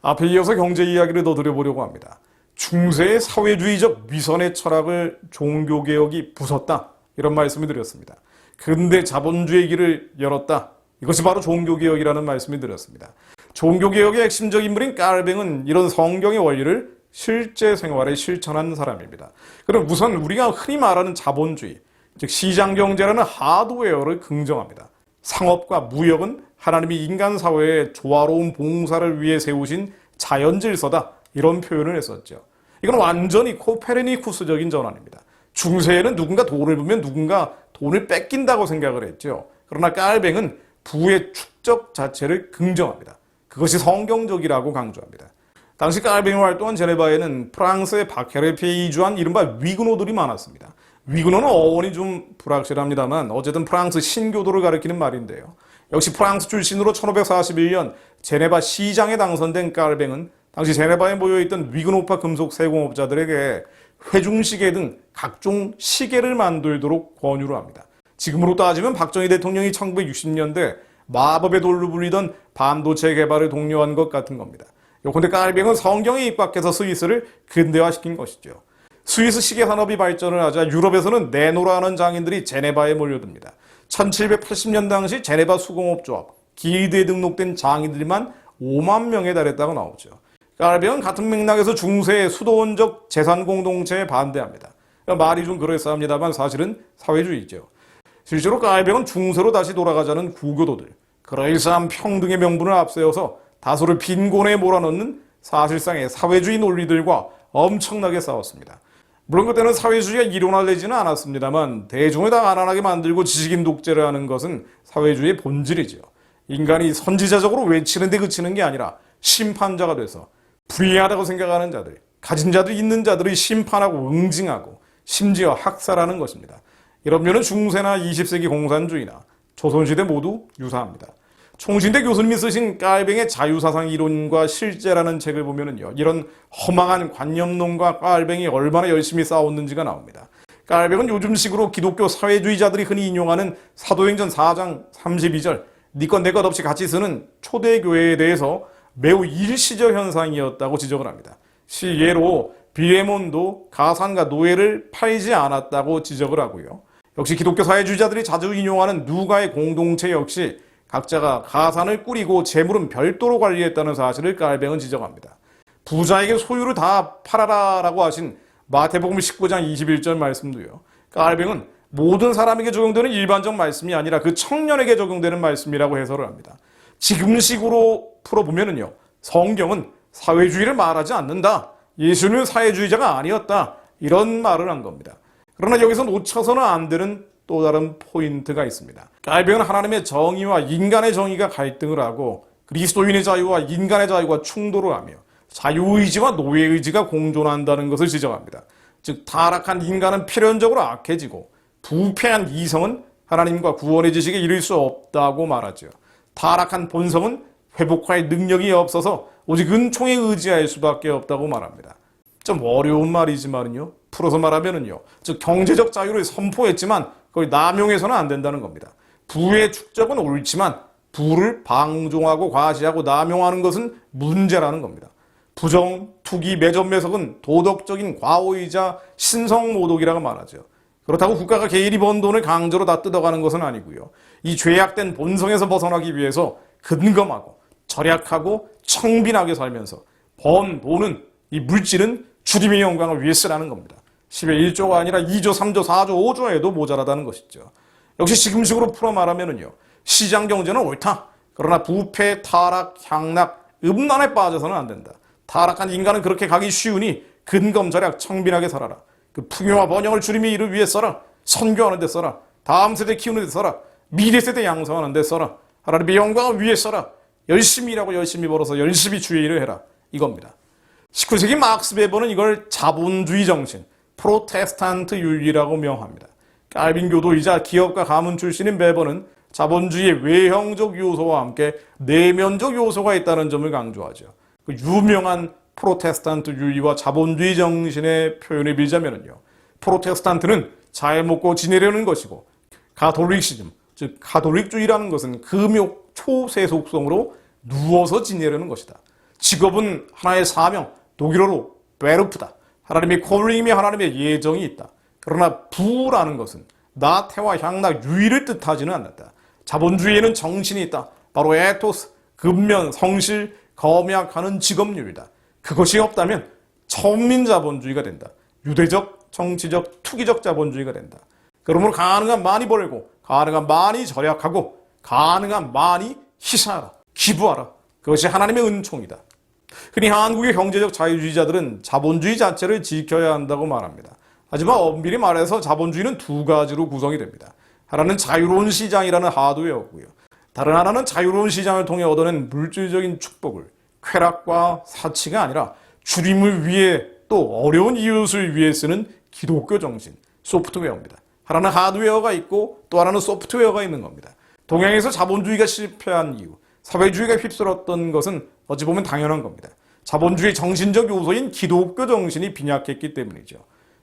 앞에 이어서 경제 이야기를 더 드려보려고 합니다. 중세의 사회주의적 위선의 철학을 종교개혁이 부쉈다. 이런 말씀을 드렸습니다. 근대 자본주의 길을 열었다. 이것이 바로 종교개혁이라는 말씀을 드렸습니다. 종교개혁의 핵심적 인물인 깔뱅은 이런 성경의 원리를 실제 생활에 실천한 사람입니다. 그럼 우선 우리가 흔히 말하는 자본주의, 즉 시장경제라는 하드웨어를 긍정합니다. 상업과 무역은 하나님이 인간 사회의 조화로운 봉사를 위해 세우신 자연 질서다. 이런 표현을 했었죠. 이건 완전히 코페르니쿠스적인 전환입니다. 중세에는 누군가 돈을 벌면 누군가 돈을 뺏긴다고 생각을 했죠. 그러나 깔뱅은 부의 축적 자체를 긍정합니다. 그것이 성경적이라고 강조합니다. 당시 깔뱅이 활동한 제네바에는 프랑스의 바케르피에 이주한 이른바 위그노들이 많았습니다. 위그노는 어원이 좀 불확실합니다만 어쨌든 프랑스 신교도를 가리키는 말인데요. 역시 프랑스 출신으로 1541년 제네바 시장에 당선된 깔뱅은 당시 제네바에 모여있던 위그노파 금속 세공업자들에게 회중시계 등 각종 시계를 만들도록 권유를 합니다. 지금으로 따지면 박정희 대통령이 1960년대 마법의 돌로 불리던 반도체 개발을 독려한 것 같은 겁니다. 요컨대 깔뱅은 성경에 입각해서 스위스를 근대화시킨 것이죠. 스위스 시계 산업이 발전을 하자 유럽에서는 네노라는 장인들이 제네바에 몰려듭니다. 1780년 당시 제네바 수공업조합 길드에 등록된 장인들만 5만 명에 달했다고 나오죠. 깔뱅은 같은 맥락에서 중세의 수도원적 재산 공동체에 반대합니다. 말이 좀 그럴싸합니다만 사실은 사회주의죠. 실제로 깔뱅은 중세로 다시 돌아가자는 구교도들, 그럴싸한 평등의 명분을 앞세워서 다수를 빈곤에 몰아넣는 사실상의 사회주의 논리들과 엄청나게 싸웠습니다. 물론 그때는 사회주의가 이론화되지는 않았습니다만 대중을 다 가난하게 만들고 지식인 독재를 하는 것은 사회주의의 본질이죠. 인간이 선지자적으로 외치는 데 그치는 게 아니라 심판자가 돼서 불이하다고 생각하는 자들, 가진 자들 있는 자들을 심판하고 응징하고 심지어 학살하는 것입니다. 이런 면은 중세나 20세기 공산주의나 조선시대 모두 유사합니다. 총신대 교수님이 쓰신 깔뱅의 자유사상 이론과 실제라는 책을 보면은요, 이런 허망한 관념론과 깔뱅이 얼마나 열심히 싸웠는지가 나옵니다. 깔뱅은 요즘식으로 기독교 사회주의자들이 흔히 인용하는 사도행전 4장 32절, 니것 내것 없이 같이 쓰는 초대교회에 대해서 매우 일시적 현상이었다고 지적을 합니다. 시예로 비레몬도 가산과 노예를 팔지 않았다고 지적을 하고요. 역시 기독교 사회주의자들이 자주 인용하는 누가의 공동체 역시 각자가 가산을 꾸리고 재물은 별도로 관리했다는 사실을 깔뱅은 지적합니다. 부자에게 소유를 다 팔아라라고 하신 마태복음 19장 21절 말씀도요. 깔뱅은 모든 사람에게 적용되는 일반적 말씀이 아니라 그 청년에게 적용되는 말씀이라고 해설을 합니다. 지금식으로 풀어보면은요. 성경은 사회주의를 말하지 않는다. 예수님은 사회주의자가 아니었다. 이런 말을 한 겁니다. 그러나 여기서 놓쳐서는 안 되는 또 다른 포인트가 있습니다. 깔뱅은 하나님의 정의와 인간의 정의가 갈등을 하고 그리스도인의 자유와 인간의 자유가 충돌을 하며 자유의지와 노예의지가 공존한다는 것을 지적합니다. 즉 타락한 인간은 필연적으로 악해지고 부패한 이성은 하나님과 구원의 지식에 이를 수 없다고 말하죠. 타락한 본성은 회복할 능력이 없어서 오직 은총에 의지할 수밖에 없다고 말합니다. 좀 어려운 말이지만요. 풀어서 말하면은요. 즉 경제적 자유를 선포했지만 거의 남용해서는 안 된다는 겁니다. 부의 축적은 옳지만 부를 방종하고 과시하고 남용하는 것은 문제라는 겁니다. 부정, 투기, 매점 매석은 도덕적인 과오이자 신성모독이라고 말하죠. 그렇다고 국가가 개인이 번 돈을 강제로 다 뜯어가는 것은 아니고요. 이 죄악된 본성에서 벗어나기 위해서 근검하고 절약하고 청빈하게 살면서 번 돈은 이 물질은 주님의 영광을 위해 쓰라는 겁니다. 10의 1조가 아니라 2조, 3조, 4조, 5조에도 모자라다는 것이죠. 역시 지금식으로 풀어 말하면은요. 시장 경제는 옳다. 그러나 부패, 타락, 향락, 음란에 빠져서는 안 된다. 타락한 인간은 그렇게 가기 쉬우니 근검 절약 청빈하게 살아라. 그 풍요와 번영을 주님의 일을 위해 써라. 선교하는 데 써라. 다음 세대 키우는 데 써라. 미래 세대 양성하는 데 써라. 하나님의 영광을 위해 써라. 열심히 일하고 열심히 벌어서 열심히 주의 일을 해라. 이겁니다. 19세기 막스 베버는 이걸 자본주의 정신, 프로테스탄트 윤리라고 명합니다. 깔빈 교도이자 기업가 가문 출신인 베버는 자본주의의 외형적 요소와 함께 내면적 요소가 있다는 점을 강조하죠. 그 유명한 프로테스탄트 윤리와 자본주의 정신의 표현에 빌자면요. 프로테스탄트는 잘 먹고 지내려는 것이고 가톨릭시즘, 즉 가톨릭주의라는 것은 금욕 초세속성으로 누워서 지내려는 것이다. 직업은 하나의 사명, 독일어로 베르프다. 하나님의 콜링이며 하나님의 예정이 있다. 그러나 부라는 것은 나 태와 향락, 유의를 뜻하지는 않는다. 자본주의에는 정신이 있다. 바로 에토스, 근면, 성실, 검약하는 직업률이다. 그것이 없다면 천민 자본주의가 된다. 유대적, 정치적, 투기적 자본주의가 된다. 그러므로 가능한 많이 벌고, 가능한 많이 절약하고, 가능한 많이 희생하라, 기부하라. 그것이 하나님의 은총이다. 흔히 한국의 경제적 자유주의자들은 자본주의 자체를 지켜야 한다고 말합니다. 하지만 엄밀히 말해서 자본주의는 두 가지로 구성이 됩니다. 하나는 자유로운 시장이라는 하드웨어고요. 다른 하나는 자유로운 시장을 통해 얻어낸 물질적인 축복을 쾌락과 사치가 아니라 주림을 위해 또 어려운 이웃을 위해 쓰는 기독교 정신, 소프트웨어입니다. 하나는 하드웨어가 있고 또 하나는 소프트웨어가 있는 겁니다. 동양에서 자본주의가 실패한 이유, 사회주의가 휩쓸었던 것은 어찌 보면 당연한 겁니다. 자본주의 정신적 요소인 기독교 정신이 빈약했기 때문이죠.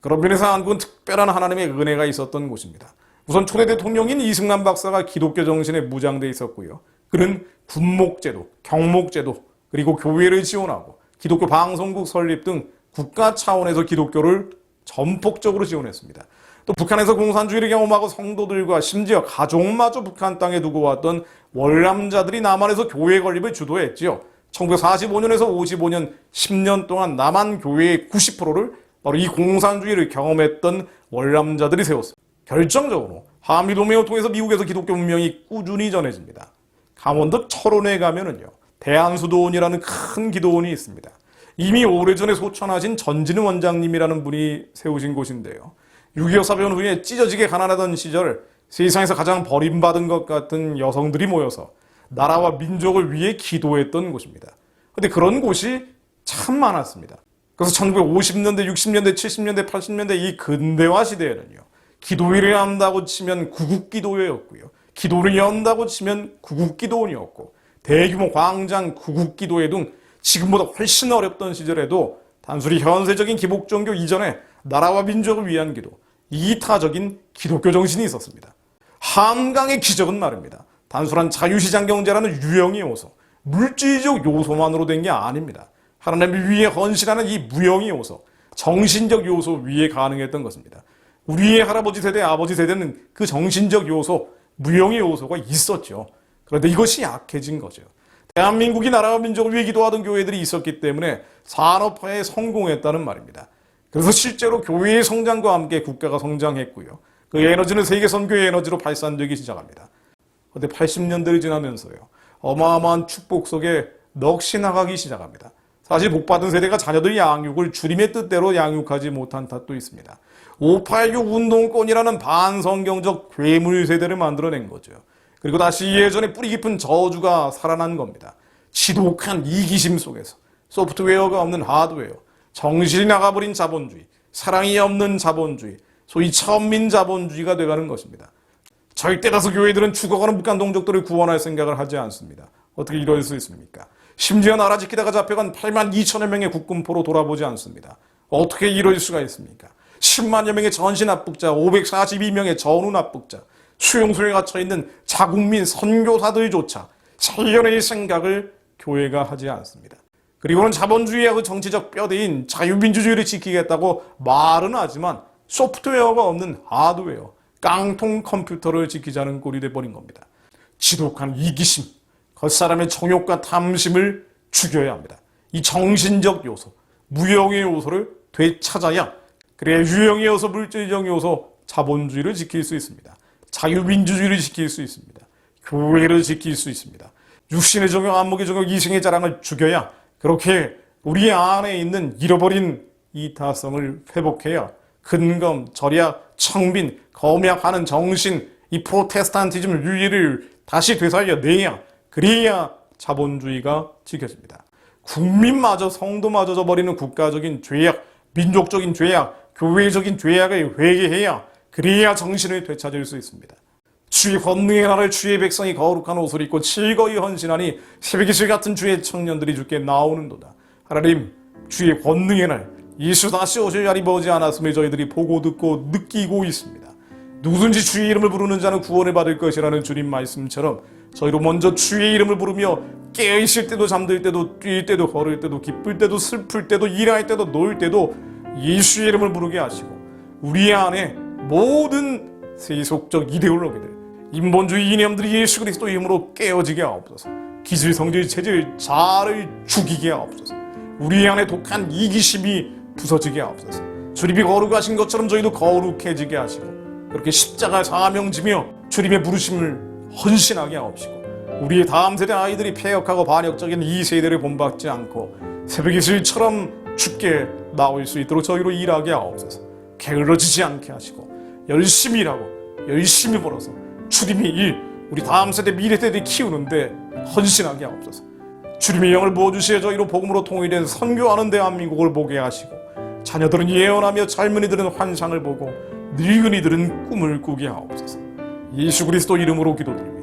그런 면에서 한국은 특별한 하나님의 은혜가 있었던 곳입니다. 우선 초대 대통령인 이승만 박사가 기독교 정신에 무장돼 있었고요. 그는 군목제도, 경목제도, 그리고 교회를 지원하고 기독교 방송국 설립 등 국가 차원에서 기독교를 전폭적으로 지원했습니다. 또 북한에서 공산주의를 경험하고 성도들과 심지어 가족마저 북한 땅에 두고 왔던 월남자들이 남한에서 교회 건립을 주도했지요. 1945년에서 55년 10년 동안 남한 교회의 90%를 바로 이 공산주의를 경험했던 월남자들이 세웠습니다. 결정적으로 한미동맹을 통해서 미국에서 기독교 문명이 꾸준히 전해집니다. 강원도 철원에 가면은요, 대한수도원이라는 큰 기도원이 있습니다. 이미 오래전에 소천하신 전진우 원장님이라는 분이 세우신 곳인데요. 6.25 사변 후에 찢어지게 가난하던 시절 세상에서 가장 버림받은 것 같은 여성들이 모여서 나라와 민족을 위해 기도했던 곳입니다. 근데 그런 곳이 참 많았습니다. 그래서 1950년대, 60년대, 70년대, 80년대 이 근대화 시대에는요. 기도회를 한다고 치면 구국기도회였고요. 기도를 연다고 치면 구국기도원이었고 대규모 광장 구국기도회 등 지금보다 훨씬 어렵던 시절에도 단순히 현세적인 기복종교 이전에 나라와 민족을 위한 기도, 이타적인 기독교 정신이 있었습니다. 한강의 기적은 말입니다. 단순한 자유시장 경제라는 유형의 요소, 물질적 요소만으로 된 게 아닙니다. 하나님 위에 헌신하는 이 무형의 요소, 정신적 요소 위에 가능했던 것입니다. 우리의 할아버지 세대, 아버지 세대는 그 정신적 요소, 무형의 요소가 있었죠. 그런데 이것이 약해진 거죠. 대한민국이 나라와 민족을 위해 기도하던 교회들이 있었기 때문에 산업화에 성공했다는 말입니다. 그래서 실제로 교회의 성장과 함께 국가가 성장했고요. 그 에너지는 세계 선교의 에너지로 발산되기 시작합니다. 그런데 80년대를 지나면서요. 어마어마한 축복 속에 넋이 나가기 시작합니다. 사실 복받은 세대가 자녀들 양육을 주님의 뜻대로 양육하지 못한 탓도 있습니다. 586 운동권이라는 반성경적 괴물 세대를 만들어낸 거죠. 그리고 다시 예전에 뿌리 깊은 저주가 살아난 겁니다. 지독한 이기심 속에서 소프트웨어가 없는 하드웨어, 정신이 나가버린 자본주의, 사랑이 없는 자본주의, 소위 천민 자본주의가 돼가는 것입니다. 절대 다수 교회들은 죽어가는 북한 동족들을 구원할 생각을 하지 않습니다. 어떻게 이럴 수 있습니까? 심지어 나라 지키다가 잡혀간 8만 2천여 명의 국군포로 돌아보지 않습니다. 어떻게 이럴 수가 있습니까? 10만여 명의 전시 납북자, 542명의 전후 납북자, 수용소에 갇혀 있는 자국민 선교사들조차 살려낼 생각을 교회가 하지 않습니다. 그리고는 자본주의와 그 정치적 뼈대인 자유민주주의를 지키겠다고 말은 하지만 소프트웨어가 없는 하드웨어, 깡통 컴퓨터를 지키자는 꼴이 돼버린 겁니다. 지독한 이기심, 겉사람의 정욕과 탐심을 죽여야 합니다. 이 정신적 요소, 무형의 요소를 되찾아야 그래야 유형의 요소, 물질적 요소, 자본주의를 지킬 수 있습니다. 자유민주주의를 지킬 수 있습니다. 교회를 지킬 수 있습니다. 육신의 적용, 안목의 적용, 이생의 자랑을 죽여야 그렇게 우리 안에 있는 잃어버린 이타성을 회복해야 근검, 절약, 청빈, 검약하는 정신, 이 프로테스탄티즘 윤리를 다시 되살려 내야 그래야 자본주의가 지켜집니다. 국민마저 성도마저 져버리는 국가적인 죄악, 민족적인 죄악, 교회적인 죄악을 회개해야 그래야 정신을 되찾을 수 있습니다. 주의 권능의 나라를 주의 백성이 거룩한 옷을 입고 즐거이 헌신하니 새벽이슬 같은 주의 청년들이 주께 나오는도다. 하나님 주의 권능의 날 예수 다시 오실 날이 머지 않았음을 저희들이 보고 듣고 느끼고 있습니다. 누구든지 주의 이름을 부르는 자는 구원을 받을 것이라는 주님 말씀처럼 저희로 먼저 주의 이름을 부르며 깨어 있을 때도 잠들 때도 뛸 때도 걸을 때도 기쁠 때도 슬플 때도 일할 때도 놀 때도 예수의 이름을 부르게 하시고 우리 안에 모든 세속적 이데올로기들 인본주의 이념들이 예수 그리스도 이름으로 깨어지게 하옵소서 기질 성질 체질 자를 죽이게 하옵소서 우리 안에 독한 이기심이 부서지게 하옵소서. 주님이 거룩하신 것처럼 저희도 거룩해지게 하시고 그렇게 십자가 사명 지며 주님의 부르심을 헌신하게 하옵시고 우리의 다음 세대 아이들이 폐역하고 반역적인 이 세대를 본받지 않고 새벽 이슬처럼 죽게 나올 수 있도록 저희로 일하게 하옵소서. 게을러지지 않게 하시고 열심히 일하고 열심히 벌어서 주님이 이 우리 다음 세대 미래 세대 키우는데 헌신하게 하옵소서. 주님의 영을 부어주시어 저희로 복음으로 통일된 선교하는 대한민국을 보게 하시고 자녀들은 예언하며 젊은이들은 환상을 보고 늙은이들은 꿈을 꾸게 하옵소서. 예수 그리스도 이름으로 기도드립니다